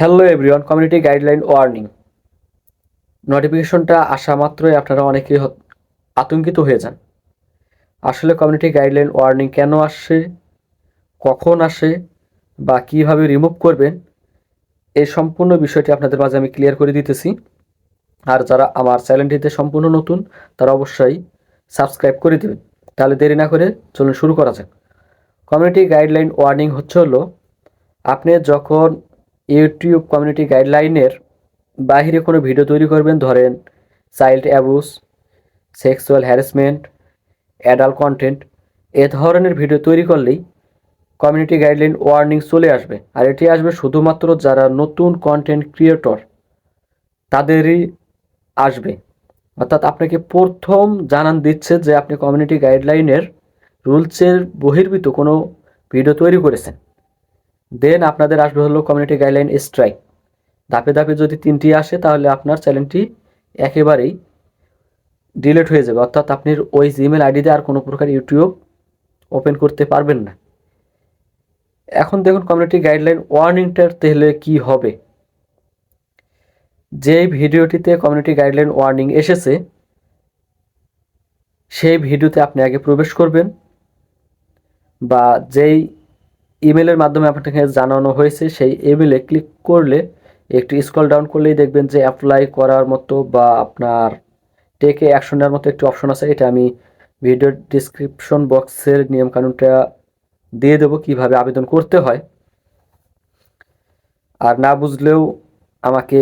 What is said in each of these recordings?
Hello everyone community guideline warning নোটিফিকেশনটা আসা মাত্রই আপনারা অনেকেই আতঙ্কিত হয়ে যান। আসলে কমিউনিটি গাইডলাইন ওয়ার্নিং কেন আসে, কখন আসে, বা কীভাবে রিমুভ করবেন এই সম্পূর্ণ বিষয়টি আপনাদের মাঝে আমি ক্লিয়ার করে দিতেছি। আর যারা আমার চ্যানেলটিতে সম্পূর্ণ নতুন, তারা অবশ্যই সাবস্ক্রাইব করে দেবেন। তাহলে দেরি না করে চলুন শুরু করা যাক। কমিউনিটি গাইডলাইন ওয়ার্নিং হচ্ছে হলো, আপনি যখন ইউটিউব কমিউনিটি গাইডলাইনের বাইরে কোনো ভিডিও তৈরি করবেন? ধরেন, child abuse, sexual harassment, adult content, এ ধরনের ভিডিও তৈরি করলেই কমিউনিটি গাইডলাইন ওয়ার্নিং চলে আসবে। আর এটি আসবে শুধুমাত্র যারা নতুন কন্টেন্ট ক্রিয়েটর, তাদেরই আসবে। অর্থাৎ আপনাকে প্রথম জানান দিচ্ছে যে আপনি কমিউনিটি গাইডলাইনের রুলসের বহির্ভূত কোনো ভিডিও তৈরি করেছেন। দেন আপনাদের আসবে হলো কমিউনিটি গাইডলাইন স্ট্রাইক ধাপে ধাপে যদি তিনটি আসে, তাহলে আপনার চ্যানেলটি একেবারেই ডিলিট হয়ে যাবে। অর্থাৎ আপনি ওই জিমেল আইডিতে আর কোনো প্রকার ইউটিউব ওপেন করতে পারবেন না। এখন দেখুন কমিউনিটি গাইডলাইন ওয়ার্নিংটার তাহলে কি হবে? যেই ভিডিওটিতে কমিউনিটি গাইডলাইন ওয়ার্নিং এসেছে, সেই ভিডিওতে আপনি আগে প্রবেশ করবেন বা যেই ইমেলের মাধ্যমে আপনাকে জানানো হয়েছে, সেই ইমেলে ক্লিক করলে একটু স্ক্রল ডাউন করলেই দেখবেন যে অ্যাপ্লাই করার মতো বা আপনার টেকে অ্যাকশন নেওয়ার মতো একটি অপশন আছে। এটা আমি ভিডিও ডিসক্রিপশন বক্সের নিয়মকানুনটা দিয়ে দেবো কীভাবে আবেদন করতে হয়। আর না বুঝলেও আমাকে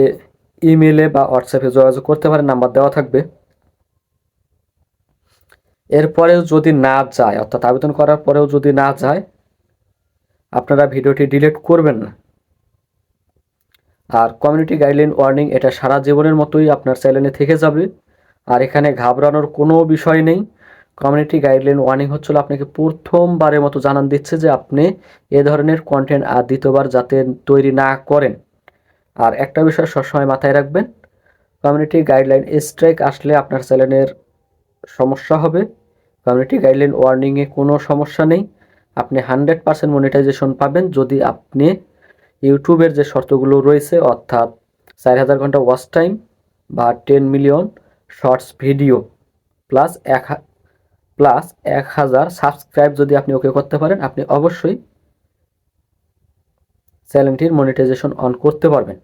ইমেলে বা হোয়াটসঅ্যাপে যোগাযোগ করতে পারেন, নাম্বার দেওয়া থাকবে। এরপরেও যদি না যায়, অর্থাৎ আবেদন করার পরেও যদি না যায় আপনারা ভিডিওটি ডিলিট করবেন না। আর কমিউনিটি গাইডলাইন ওয়ার্নিং এটা সারা জীবনের মতোই আপনার চ্যানেলে থেকে যাবে। আর এখানে ঘাবড়ানোর কোনো বিষয় নেই। কমিউনিটি গাইডলাইন ওয়ার্নিং হচ্ছিল আপনাকে প্রথমবারের মতো জানান দিচ্ছে যে আপনি এ ধরনের কন্টেন্ট আর দ্বিতীয়বার যাতে তৈরি না করেন। আর একটা বিষয় সবসময় মাথায় রাখবেন কমিউনিটি গাইডলাইন স্ট্রাইক আসলে আপনার চ্যানেলের সমস্যা হবে। কমিউনিটি গাইডলাইন ওয়ার্নিংয়ে কোনো সমস্যা নেই। আপনি হান্ড্রেড পার্সেন্ট মনিটাইজেশন পাবেন যদি আপনি ইউটিউবের যে শর্তগুলো রয়েছে, অর্থাৎ চার হাজার ঘণ্টা ওয়াচ টাইম বা ten million shorts video plus এক প্লাস এক হাজার সাবস্ক্রাইব যদি আপনি ওকে করতে পারেন, আপনি অবশ্যই চ্যানেলটির মনিটাইজেশন অন করতে পারবেন।